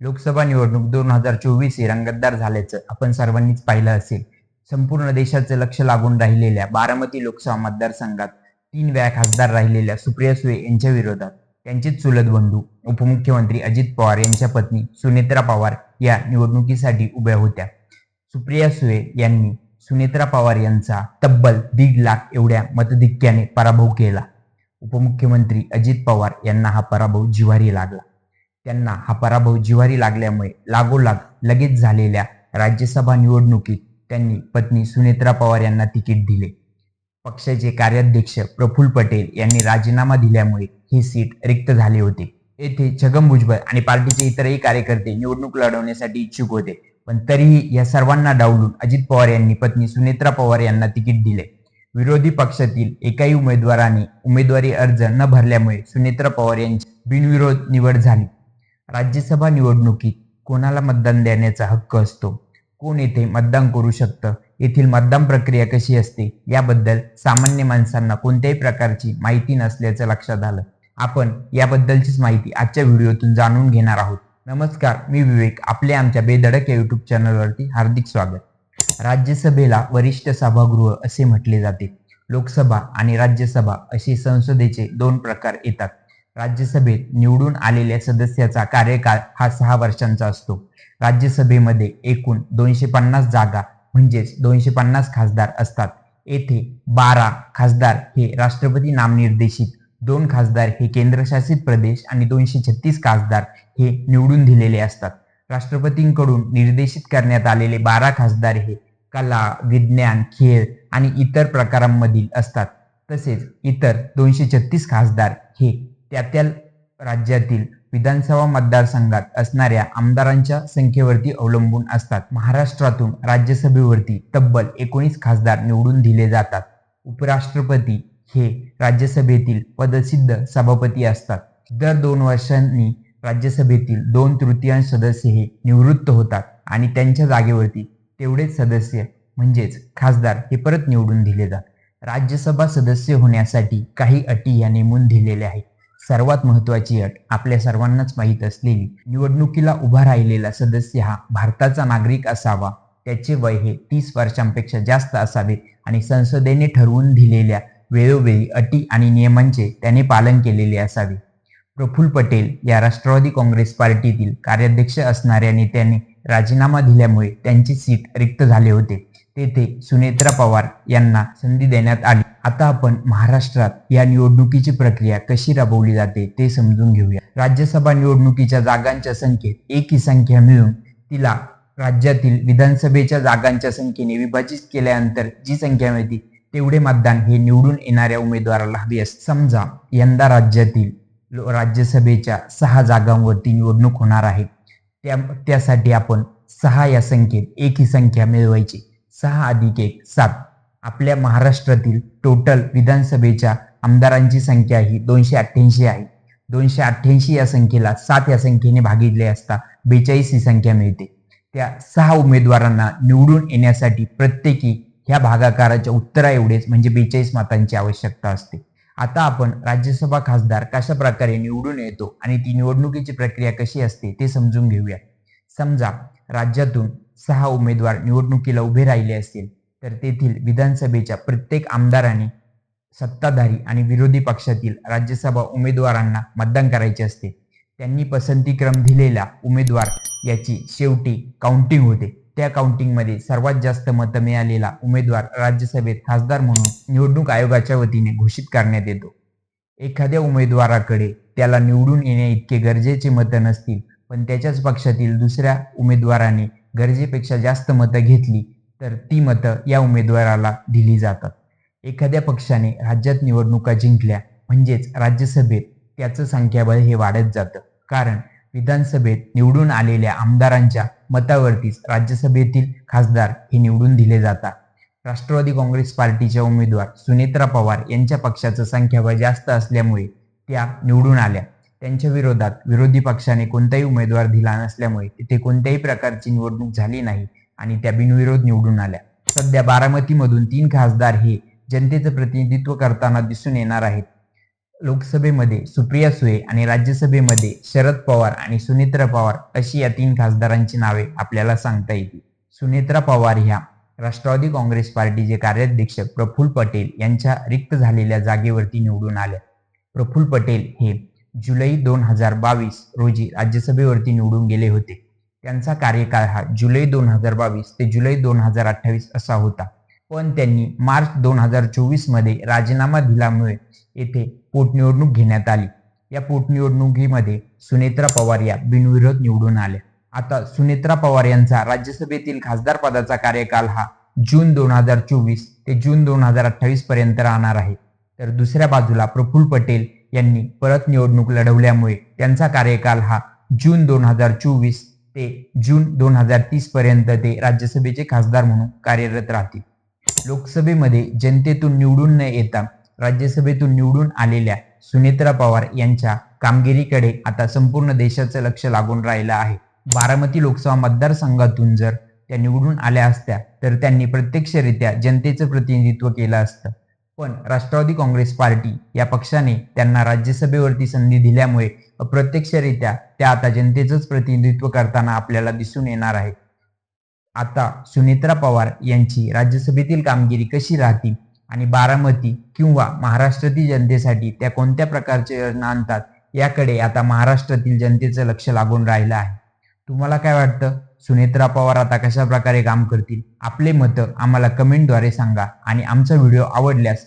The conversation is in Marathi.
लोकसभा निवडणूक दोन हजार चोवीस ही रंगतदार झाल्याचं आपण सर्वांनीच पाहिलं असेल. संपूर्ण देशाचं लक्ष लागून राहिलेल्या बारामती लोकसभा मतदारसंघात तीन वेळा खासदार राहिलेल्या सुप्रिया सुळे यांच्या विरोधात त्यांचेच चुलत बंधू उपमुख्यमंत्री अजित पवार यांच्या पत्नी सुनेत्रा पवार या निवडणुकीसाठी उभ्या होत्या. सुप्रिया सुळे यांनी सुनेत्रा पवार यांचा तब्बल दीड लाख एवढ्या मतधिक्याने पराभव केला. उपमुख्यमंत्री अजित पवार यांना हा पराभव जिव्हारी लागला. त्यांना हा पराभव जिवारी लागल्यामुळे लागोलाग लगेच झालेल्या राज्यसभा निवडणुकीत त्यांनी पत्नी सुनेत्रा पवार यांना तिकीट दिले. पक्षाचे कार्याध्यक्ष प्रफुल्ल पटेल यांनी राजीनामा दिल्यामुळे ही सीट रिक्त झाली होती. येथे छगन भुजबळ आणि पार्टीचे इतरही कार्यकर्ते निवडणूक लढवण्यासाठी इच्छुक होते. पण तरीही या सर्वांना डावलून अजित पवार यांनी पत्नी सुनेत्रा पवार यांना तिकीट दिले. विरोधी पक्षातील एकाही उमेदवाराने उमेदवारी अर्ज न भरल्यामुळे सुनेत्रा पवार यांची बिनविरोध निवड झाली. राज्यसभा निवडणुकीत कोणाला मतदान देण्याचा हक्क असतो? कोण येथे मतदान करू शकतं? येथील मतदान प्रक्रिया कशी असते? याबद्दल सामान्य माणसांना कोणत्याही प्रकारची माहिती नसल्याचं लक्षात आलं. आपण याबद्दलचीच माहिती आजच्या व्हिडिओतून जाणून घेणार आहोत. नमस्कार मी विवेक. आपले आमच्या बेधडक या युट्यूब चॅनलवरती हार्दिक स्वागत. राज्यसभेला वरिष्ठ सभागृह असे म्हटले जाते. लोकसभा आणि राज्यसभा असे संसदेचे दोन प्रकार येतात. राज्यसभेत निवडून आलेल्या सदस्याचा कार्यकाळ हा सहा वर्षांचा असतो. राज्यसभेमध्ये एकूण दोनशे पन्नास जागा म्हणजेच दोनशे पन्नास खासदार असतात. येथे बारा खासदार हे राष्ट्रपती नामनिर्देशित दोन खासदार हे केंद्रशासित प्रदेश आणि दोनशे छत्तीस खासदार हे निवडून दिलेले असतात. राष्ट्रपतींकडून निर्देशित करण्यात आलेले बारा खासदार हे कला विज्ञान खेळ आणि इतर प्रकारांमधील असतात. तसेच इतर दोनशे छत्तीस खासदार हे त्या त्या राज्यातील विधानसभा मतदारसंघात असणाऱ्या आमदारांच्या संख्येवरती अवलंबून असतात. महाराष्ट्रातून राज्यसभेवरती तब्बल एकोणीस खासदार निवडून दिले जातात. उपराष्ट्रपती हे राज्यसभेतील पदसिद्ध सभापती असतात. दर दोन वर्षांनी राज्यसभेतील दोन तृतीयांश सदस्य हे निवृत्त होतात आणि त्यांच्या जागेवरती तेवढेच सदस्य म्हणजेच खासदार हे परत निवडून दिले जातात. राज्यसभा सदस्य होण्यासाठी काही अटी या नेमून दिलेल्या आहेत. सर्वात महत्वाची अट आपल्या सर्वांनाच माहीत असलेली निवडणुकीला उभा राहिलेला सदस्य हा भारताचा नागरिक असावा. त्याचे वय हे तीस वर्षांपेक्षा जास्त असावे आणि संसदेने ठरवून दिलेल्या वेळोवेळी अटी आणि नियमांचे त्याने पालन केलेले असावे. प्रफुल्ल पटेल या राष्ट्रवादी काँग्रेस पार्टीतील कार्याध्यक्ष असणाऱ्या नेत्याने राजीनामा दिल्यामुळे त्यांची सीट रिक्त झाले होते. तेथे सुनेत्रा पवार यांना संधी देण्यात आली. आता आपण महाराष्ट्रात या निवडणुकीची प्रक्रिया कशी राबवली जाते ते समजून घेऊया. राज्यसभा निवडणुकीच्या जागांच्या संख्येत एक ही संख्या मिळून तिला राज्यातील विधानसभेच्या जागांच्या संख्येने विभाजित केल्यानंतर जी संख्या मिळते तेवढे मतदान हे निवडून येणाऱ्या उमेदवाराला हवी असते. समजा यंदा राज्यातील राज्यसभेच्या सहा जागांवरती निवडणूक होणार आहे. त्या त्यासाठी आपण सहा या संख्येत एक ही संख्या मिळवायची. सहा अधिक एक सात. आपल्या महाराष्ट्रातील टोटल विधानसभेच्या आमदारांची संख्या ही दोनशे अठ्ठ्याऐंशी आहे. दोनशे अठ्ठ्याऐंशी या संख्येला सात या संख्येने भागितले असता बेचाळीस ही संख्या मिळते. त्या सहा उमेदवारांना निवडून येण्यासाठी प्रत्येकी ह्या भागाकाराच्या उत्तरा एवढेच म्हणजे बेचाळीस मतांची आवश्यकता असते. आता आपण राज्यसभा खासदार कशा प्रकारे निवडून येतो आणि ती निवडणुकीची प्रक्रिया कशी असते ते समजून घेऊया. समजा राज्यातून सहा उमेदवार निवडणुकीला उभे राहिले असतील. तर तेथील विधानसभेच्या प्रत्येक आमदाराने सत्ताधारी आणि विरोधी पक्षातील राज्यसभा उमेदवारांना मतदान करायचे असते. त्यांनी पसंतीक्रम दिलेला उमेदवार याची शेवटी काउंटिंग होते. त्या काउंटिंगमध्ये सर्वात जास्त मतं मिळालेला उमेदवार राज्यसभेत खासदार म्हणून निवडणूक आयोगाच्या वतीने घोषित करण्यात येतो. एखाद्या उमेदवाराकडे त्याला निवडून येणे इतके गरजेचे मतं नसतील पण त्याच्याच पक्षातील दुसऱ्या उमेदवाराने गरजेपेक्षा जास्त मतं घेतली तर ती मतं या उमेदवाराला दिली जातात. एखाद्या पक्षाने राज्यात निवडणुका जिंकल्या म्हणजेच राज्यसभेत त्याचं संख्याबळ हे वाढत जातं. कारण विधानसभेत निवडून आलेल्या आमदारांच्या मतावरतीच राज्यसभेतील खासदार हे निवडून दिले जातात. राष्ट्रवादी काँग्रेस पार्टीच्या उमेदवार सुनेत्रा पवार यांच्या पक्षाचं संख्याबळ जास्त असल्यामुळे त्या निवडून आल्या. त्यांच्या विरोधात विरोधी पक्षाने कोणताही उमेदवार दिला नसल्यामुळे तिथे कोणत्याही प्रकारची निवडणूक झाली नाही. आणि त्या बिनविरोध निवडून आल्या. सध्या बारामतीमधून तीन खासदार हे जनतेचं प्रतिनिधित्व करताना दिसून येणार आहेत. लोकसभेमध्ये सुप्रिया सुळे आणि राज्यसभेमध्ये शरद पवार आणि सुनेत्रा पवार अशी या तीन खासदारांची नावे आपल्याला सांगता येतील. सुनेत्रा पवार ह्या राष्ट्रवादी काँग्रेस पार्टीचे कार्याध्यक्ष प्रफुल्ल पटेल यांच्या रिक्त झालेल्या जागेवरती निवडून आल्या. प्रफुल्ल पटेल हे जुलै दोन हजार बावीस रोजी राज्यसभेवरती निवडून गेले होते. त्यांचा कार्यकाळ हा जुलै दोन हजार बावीस ते जुलै दोन हजार अठ्ठावीस असा होता. पण त्यांनी मार्च दोन हजार चोवीसमध्ये राजीनामा दिल्यामुळे येथे पोटनिवडणूक घेण्यात आली. या पोटनिवडणुकीमध्ये सुनेत्रा पवार या बिनविरोध निवडून आल्या आता सुनेत्रा पवार यांचा राज्यसभेतील खासदार पदाचा कार्यकाल हा जून दोन हजार चोवीस ते जून दोन हजार अठ्ठावीस पर्यंत राहणार आहे. तर दुसऱ्या बाजूला प्रफुल्ल पटेल यांनी परत निवडणूक लढवल्यामुळे त्यांचा कार्यकाल हा जून दोन हजार चोवीस ते जून दोन हजार तीस पर्यंत ते राज्यसभेचे खासदार म्हणून कार्यरत राहतील. लोकसभेमध्ये जनतेतून निवडून न येता राज्यसभेतून निवडून आलेल्या सुनेत्रा पवार यांच्या कामगिरीकडे आता संपूर्ण देशाचं लक्ष लागून राहिलं आहे. बारामती लोकसभा मतदारसंघातून जर त्या निवडून आल्या असत्या तर त्यांनी प्रत्यक्षरित्या जनतेचं प्रतिनिधित्व केलं असतं. पण राष्ट्रवादी काँग्रेस पार्टी या पक्षाने त्यांना राज्यसभेवरती संधी दिल्यामुळे अप्रत्यक्षरित्या त्या आता जनतेचंच प्रतिनिधित्व करताना आपल्याला दिसून येणार आहे आता सुनेत्रा पवार यांची राज्यसभेतील कामगिरी कशी राहतील आणि बारामती किंवा महाराष्ट्रातील जनतेसाठी त्या कोणत्या प्रकारच्या योजना आणतात याकडे आता महाराष्ट्रातील जनतेचं लक्ष लागून राहिलं आहे. तुम्हाला काय वाटतं? सुनेत्रा पवार आता कशा प्रकारे काम करतील? आपले मतं आम्हाला कमेंटद्वारे सांगा आणि आमचा व्हिडिओ आवडल्यास